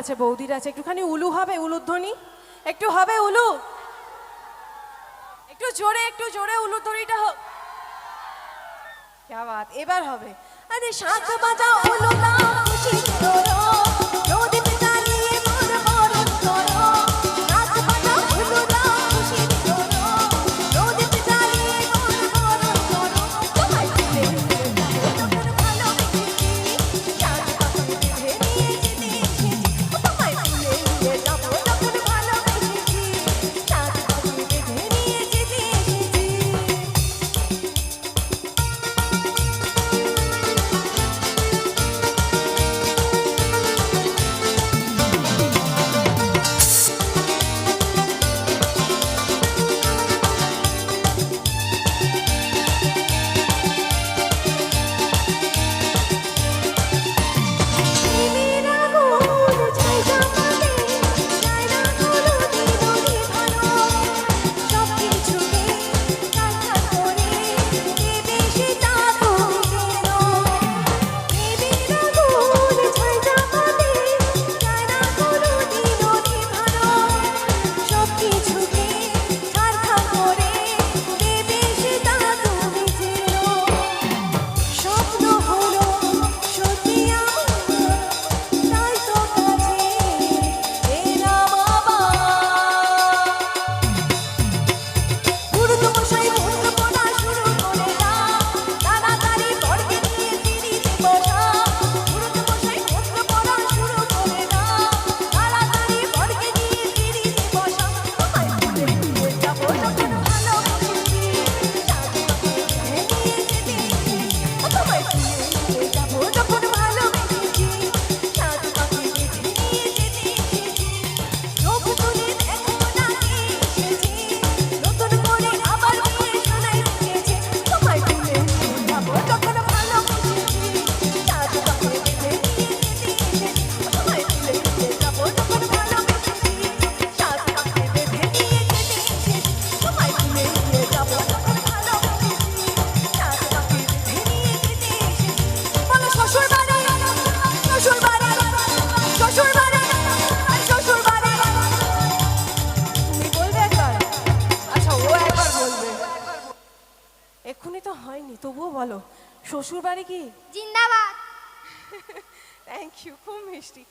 আছে, বৌদির আছে। একটুখানি উলু হবে উলুধ্বনি একটু হবে উলু। একটু জোরে একটু জোরে উলুধ্বনিটা হোক। এবার হবে। আরে সাত বাজা উলু এক্ষুনি তো হয়নি তবুও বলো শ্বশুর বাড়ি কি? জিন্দাবাদ। থ্যাংক ইউ খুব মিষ্টি।